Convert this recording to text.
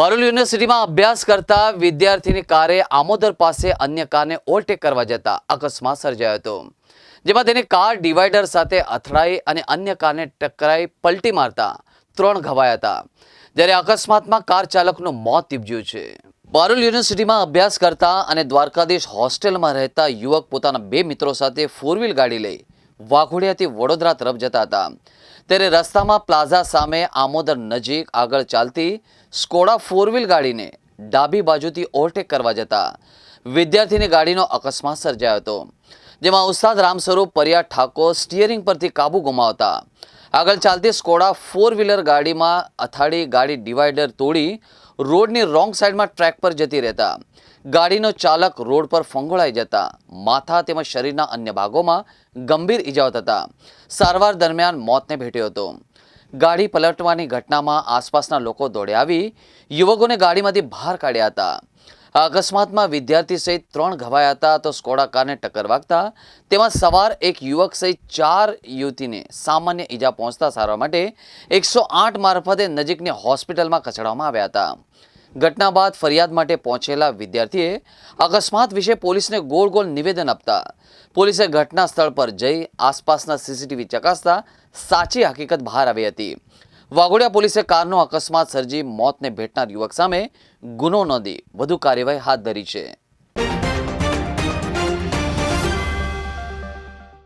પારુલ યુનિવર્સિટીમાં અભ્યાસ કરતા વિદ્યાર્થીની કારે આમોદર પાસે અન્ય કારને ઓવરટેક કરવા જતા અકસ્માત સર્જાયો હતો. જેમાં તેની કાર ડિવાઈડર સાથે અથડાઈ અને અન્ય કારને ટકરાઈ પલટી મારતા ત્રણ ઘવાયા હતા. જ્યારે અકસ્માતમાં કાર ચાલકનું મોત નીપજ્યું છે. પારુલ યુનિવર્સિટીમાં અભ્યાસ કરતા અને દ્વારકાધીશ હોસ્ટેલમાં રહેતા યુવક પોતાના બે મિત્રો સાથે ફોર વ્હીલ ગાડી લઈ વાઘોડિયાથી વડોદરા તરફ જતા હતા. ત્યારે રસ્તામાં પ્લાઝા સામે આમોદર નજીક આગળ ચાલતી સ્કોડા ફોર વ્હીલ ગાડીને ડાબી બાજુથી ઓવરટેક કરવા જતા વિદ્યાર્થીની ગાડીનો અકસ્માત સર્જાયો હતો, જેમાં ઉસ્તાદ રામ સ્વરૂપ, પરિયા ઠાકોર સ્ટિયરિંગ પરથી કાબુ ગુમાવતા. આગળ ચાલતી સ્કોડા ફોર વ્હીલર ગાડીમાં અથાડી ગાડી ડિવાઈડર તોડી રોડની રોંગ સાઈડમાં ટ્રેક પર જતી રહેતા. ગાડીનો ચાલક રોડ પર ફંગોળાઈ જતા. માથા તેમજ શરીરના અન્ય ભાગોમાં ગંભીર ઈજાઓ થતા. સારવાર દરમિયાન મોતને ભેટ્યો હતો. ગાડી પલટવાની ઘટનામાં આસપાસના લોકો દોડે આવી યુવકોને ગાડીમાંથી બહાર કાઢ્યા હતા. આ અકસ્માતમાં વિદ્યાર્થી સહિત ત્રણ ઘવાયા હતા તો સ્કોડા કારને ટક્કર વાગતા તેમાં સવાર એક યુવક સહિત ચાર યુવતીને સામાન્ય ઈજા પહોંચતા સારવાર માટે એકસો આઠ મારફતે નજીકની હોસ્પિટલમાં ખસેડવામાં આવ્યા હતા. ઘટના બાદ ફરિયાદ માટે પહોંચેલા વિદ્યાર્થીએ અકસ્માત વિશે પોલીસને ગોળ ગોળ નિવેદન આપતા પોલીસે ઘટના સ્થળ પર જઈ આસપાસના સીસીટીવી ચકાસતા સાચી હકીકત બહાર આવી હતી. વાઘોડિયા પોલીસે કારનો અકસ્માત સર્જી મોતને ભેટનાર યુવક સામે ગુનો નોંધી વધુ કાર્યવાહી હાથ ધરી છે.